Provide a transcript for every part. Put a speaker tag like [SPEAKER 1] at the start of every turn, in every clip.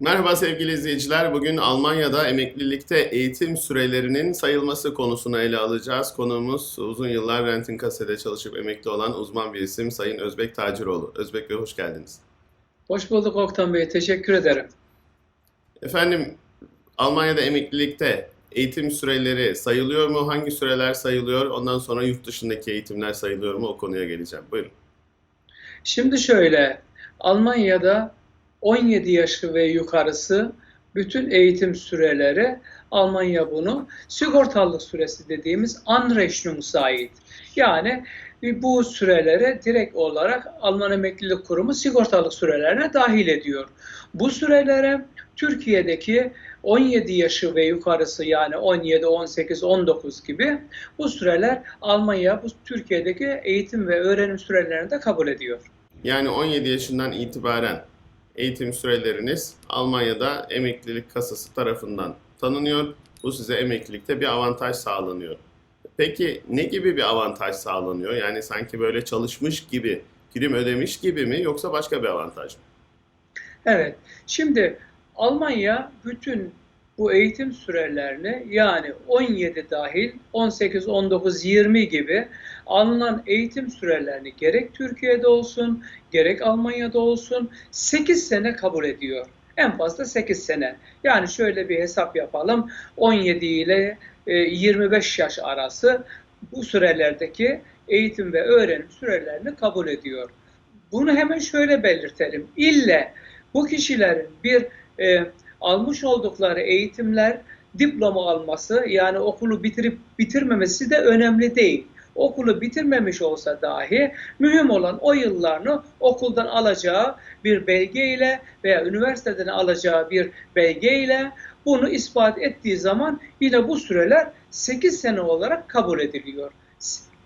[SPEAKER 1] Merhaba sevgili izleyiciler. Bugün Almanya'da emeklilikte eğitim sürelerinin sayılması konusunu ele alacağız. Konuğumuz uzun yıllar Rentin Kasse'de çalışıp emekli olan uzman bir isim Sayın Özbek Taciroğlu. Özbek Bey hoş geldiniz.
[SPEAKER 2] Hoş bulduk Oktan Bey. Teşekkür ederim.
[SPEAKER 1] Efendim Almanya'da emeklilikte eğitim süreleri sayılıyor mu? Hangi süreler sayılıyor? Ondan sonra yurt dışındaki eğitimler sayılıyor mu? O konuya geleceğim. Buyurun.
[SPEAKER 2] Şimdi şöyle, Almanya'da 17 yaş ve yukarısı bütün eğitim süreleri Almanya bunu sigortalılık süresi dediğimiz Anrechnungszeit. Yani bu sürelere direkt olarak Alman Emeklilik Kurumu sigortalık sürelerine dahil ediyor. Bu sürelere Türkiye'deki 17 yaşı ve yukarısı yani 17, 18, 19 gibi bu süreler Almanya bu Türkiye'deki eğitim ve öğrenim sürelerini de kabul ediyor.
[SPEAKER 1] Yani 17 yaşından itibaren eğitim süreleriniz Almanya'da emeklilik kasası tarafından tanınıyor. Bu size emeklilikte bir avantaj sağlanıyor. Peki ne gibi bir avantaj sağlanıyor? Yani sanki böyle çalışmış gibi, prim ödemiş gibi mi yoksa başka bir avantaj mı?
[SPEAKER 2] Evet, şimdi Almanya bütün bu eğitim sürelerini yani 17 dahil 18, 19, 20 gibi alınan eğitim sürelerini gerek Türkiye'de olsun gerek Almanya'da olsun 8 sene kabul ediyor. En fazla 8 sene. Yani şöyle bir hesap yapalım. 17 ile 25 yaş arası bu sürelerdeki eğitim ve öğrenim sürelerini kabul ediyor. Bunu hemen şöyle belirtelim. İlle bu kişilerin bir e, almış oldukları eğitimler diploma alması yani okulu bitirip bitirmemesi de önemli değil. Okulu bitirmemiş olsa dahi mühim olan o yıllarını okuldan alacağı bir belgeyle veya üniversiteden alacağı bir belgeyle bunu ispat ettiği zaman yine bu süreler 8 sene olarak kabul ediliyor.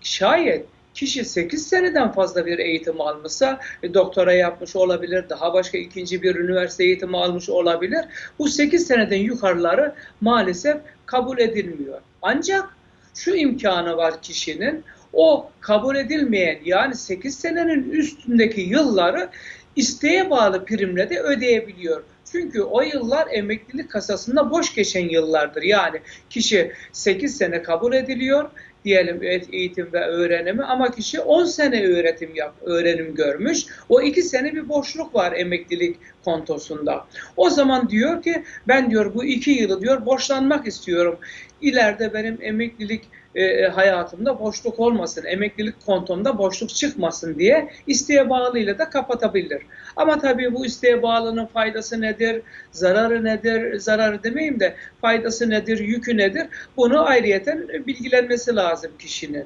[SPEAKER 2] Şayet kişi 8 seneden fazla bir eğitim almışsa e, doktora yapmış olabilir, daha başka ikinci bir üniversite eğitimi almış olabilir. Bu 8 seneden yukarıları maalesef kabul edilmiyor. Ancak şu imkanı var kişinin o kabul edilmeyen yani 8 senenin üstündeki yılları isteğe bağlı primle de ödeyebiliyor. Çünkü o yıllar emeklilik kasasında boş geçen yıllardır. Yani kişi 8 sene kabul ediliyor diyelim eğitim ve öğrenimi ama kişi 10 sene öğretim yap, öğrenim görmüş. O 2 sene bir boşluk var emeklilik kontosunda. O zaman diyor ki ben diyor bu 2 yılı diyor borçlanmak istiyorum. İleride benim emeklilik e, hayatımda boşluk olmasın, emeklilik kontomda boşluk çıkmasın diye isteğe bağlıyla da kapatabilir. Ama tabii bu isteğe bağlının faydası nedir, zararı nedir, zararı demeyeyim de faydası nedir, yükü nedir bunu ayrıyeten bilgilenmesi lazım kişinin.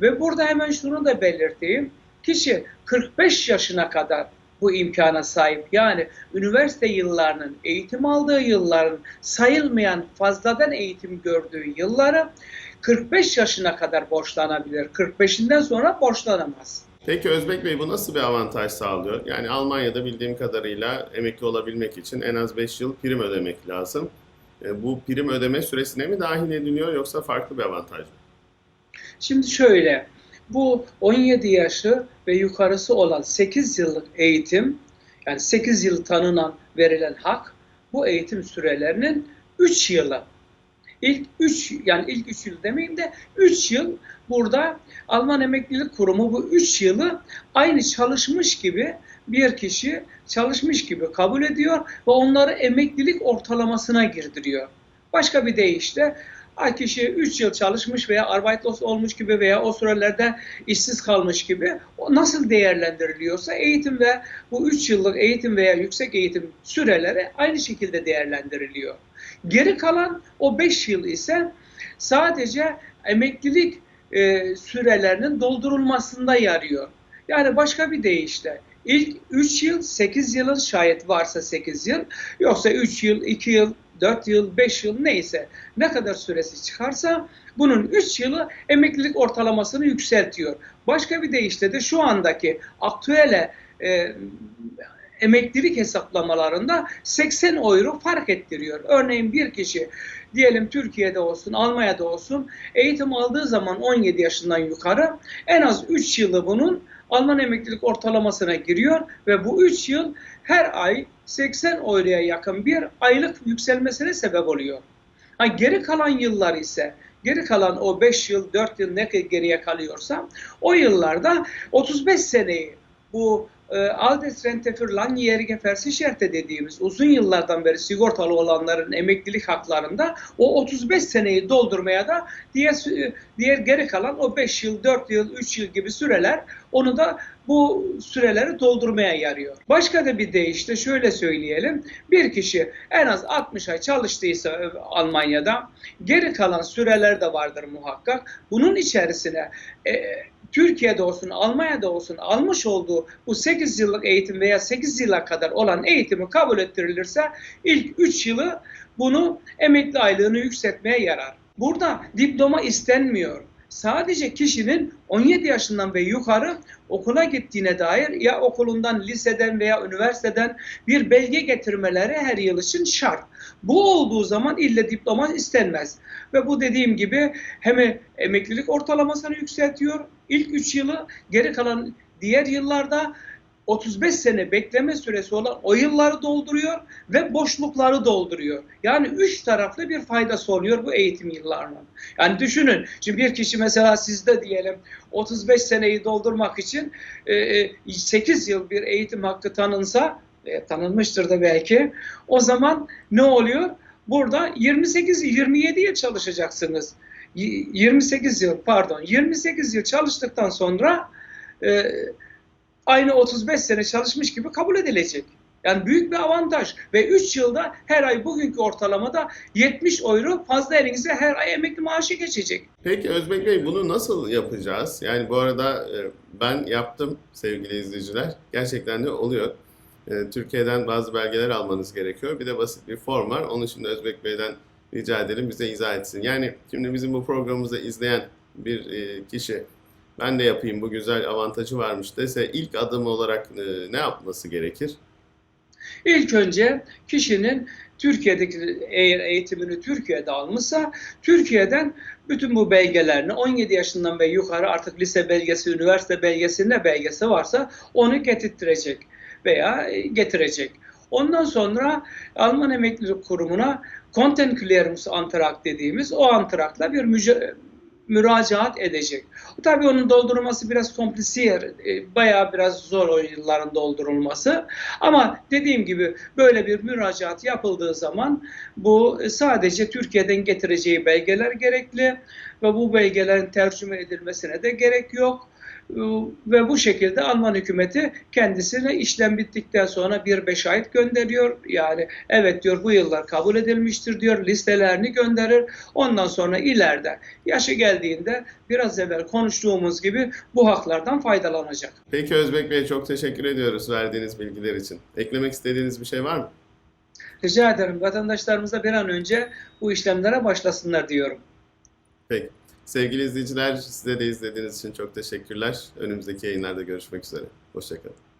[SPEAKER 2] Ve burada hemen şunu da belirteyim. Kişi 45 yaşına kadar bu imkana sahip. Yani üniversite yıllarının, eğitim aldığı yılların sayılmayan fazladan eğitim gördüğü yılları 45 yaşına kadar borçlanabilir. 45'inden sonra borçlanamaz.
[SPEAKER 1] Peki Özbek Bey bu nasıl bir avantaj sağlıyor? Yani Almanya'da bildiğim kadarıyla emekli olabilmek için en az 5 yıl prim ödemek lazım. E, Bu prim ödeme süresine mi dahil ediliyor yoksa farklı bir avantaj mı?
[SPEAKER 2] Şimdi şöyle, bu 17 yaşı ve yukarısı olan 8 yıllık eğitim, yani 8 yıl tanınan verilen hak, bu eğitim sürelerinin 3 yılı. İlk 3 yani ilk 3 yıl demeyeyim de 3 yıl burada Alman Emeklilik Kurumu bu 3 yılı aynı çalışmış gibi bir kişi çalışmış gibi kabul ediyor ve onları emeklilik ortalamasına girdiriyor. Başka bir deyişle Ha kişi 3 yıl çalışmış veya arbeitslos olmuş gibi veya o sürelerde işsiz kalmış gibi o nasıl değerlendiriliyorsa eğitim ve bu 3 yıllık eğitim veya yüksek eğitim süreleri aynı şekilde değerlendiriliyor. Geri kalan o 5 yıl ise sadece emeklilik e, sürelerinin doldurulmasında yarıyor. Yani başka bir deyişle ilk 3 yıl 8 yılın şayet varsa 8 yıl yoksa 3 yıl 2 yıl 4 yıl, 5 yıl neyse ne kadar süresi çıkarsa bunun 3 yılı emeklilik ortalamasını yükseltiyor. Başka bir deyişle de şu andaki aktüele e, emeklilik hesaplamalarında 80 euro fark ettiriyor. Örneğin bir kişi diyelim Türkiye'de olsun, Almanya'da olsun eğitim aldığı zaman 17 yaşından yukarı en az 3 yılı bunun Alman emeklilik ortalamasına giriyor ve bu 3 yıl her ay 80 euroya yakın bir aylık yükselmesine sebep oluyor. Ha, geri kalan yıllar ise geri kalan o 5 yıl 4 yıl ne geriye kalıyorsa o yıllarda 35 seneyi bu e, Aldesrente für langjährige Versicherte dediğimiz uzun yıllardan beri sigortalı olanların emeklilik haklarında o 35 seneyi doldurmaya da diğer diğer geri kalan o 5 yıl, 4 yıl, 3 yıl gibi süreler onu da bu süreleri doldurmaya yarıyor. Başka da bir deyişle şöyle söyleyelim. Bir kişi en az 60 ay çalıştıysa e, Almanya'da geri kalan süreler de vardır muhakkak. Bunun içerisine e, Türkiye'de olsun, Almanya'da olsun almış olduğu bu 8 yıllık eğitim veya 8 yıla kadar olan eğitimi kabul ettirilirse ilk 3 yılı bunu emekli aylığını yükseltmeye yarar. Burada diploma istenmiyor. Sadece kişinin 17 yaşından ve yukarı okula gittiğine dair ya okulundan, liseden veya üniversiteden bir belge getirmeleri her yıl için şart. Bu olduğu zaman ille diploma istenmez. Ve bu dediğim gibi hem emeklilik ortalamasını yükseltiyor. İlk 3 yılı geri kalan diğer yıllarda 35 sene bekleme süresi olan o yılları dolduruyor ve boşlukları dolduruyor. Yani üç taraflı bir faydası oluyor bu eğitim yıllarının. Yani düşünün, şimdi bir kişi mesela sizde diyelim 35 seneyi doldurmak için e, e, 8 yıl bir eğitim hakkı tanınsa, e, tanınmıştır da belki, o zaman ne oluyor? Burada 28-27 yıl çalışacaksınız. Y- 28 yıl pardon 28 yıl çalıştıktan sonra e, aynı 35 sene çalışmış gibi kabul edilecek. Yani büyük bir avantaj ve 3 yılda her ay bugünkü ortalamada 70 euro fazla elinize her ay emekli maaşı geçecek.
[SPEAKER 1] Peki Özbek Bey bunu nasıl yapacağız? Yani bu arada e, ben yaptım sevgili izleyiciler. Gerçekten de oluyor. E, Türkiye'den bazı belgeler almanız gerekiyor. Bir de basit bir form var. Onu şimdi Özbek Bey'den rica edelim bize izah etsin. Yani şimdi bizim bu programımızı izleyen bir e, kişi ben de yapayım bu güzel avantajı varmış dese ilk adım olarak e, ne yapması gerekir?
[SPEAKER 2] İlk önce kişinin Türkiye'deki eğer eğitimini Türkiye'de almışsa Türkiye'den bütün bu belgelerini 17 yaşından ve yukarı artık lise belgesi, üniversite belgesi ne belgesi varsa onu getirttirecek veya e, getirecek. Ondan sonra Alman Emeklilik Kurumu'na Kontenklärungsantrag dediğimiz o antrakla bir müce- müracaat edecek. Tabii onun doldurulması biraz komplisiyer, e, bayağı biraz zor o yılların doldurulması. Ama dediğim gibi böyle bir müracaat yapıldığı zaman bu e, sadece Türkiye'den getireceği belgeler gerekli ve bu belgelerin tercüme edilmesine de gerek yok. Ve bu şekilde Alman hükümeti kendisine işlem bittikten sonra bir beşayet gönderiyor. Yani evet diyor bu yıllar kabul edilmiştir diyor listelerini gönderir. Ondan sonra ileride yaşı geldiğinde biraz evvel konuştuğumuz gibi bu haklardan faydalanacak.
[SPEAKER 1] Peki Özbek Bey çok teşekkür ediyoruz verdiğiniz bilgiler için. Eklemek istediğiniz bir şey var mı?
[SPEAKER 2] Rica ederim vatandaşlarımıza bir an önce bu işlemlere başlasınlar diyorum.
[SPEAKER 1] Peki. Sevgili izleyiciler, size de izlediğiniz için çok teşekkürler. Önümüzdeki yayınlarda görüşmek üzere. Hoşçakalın.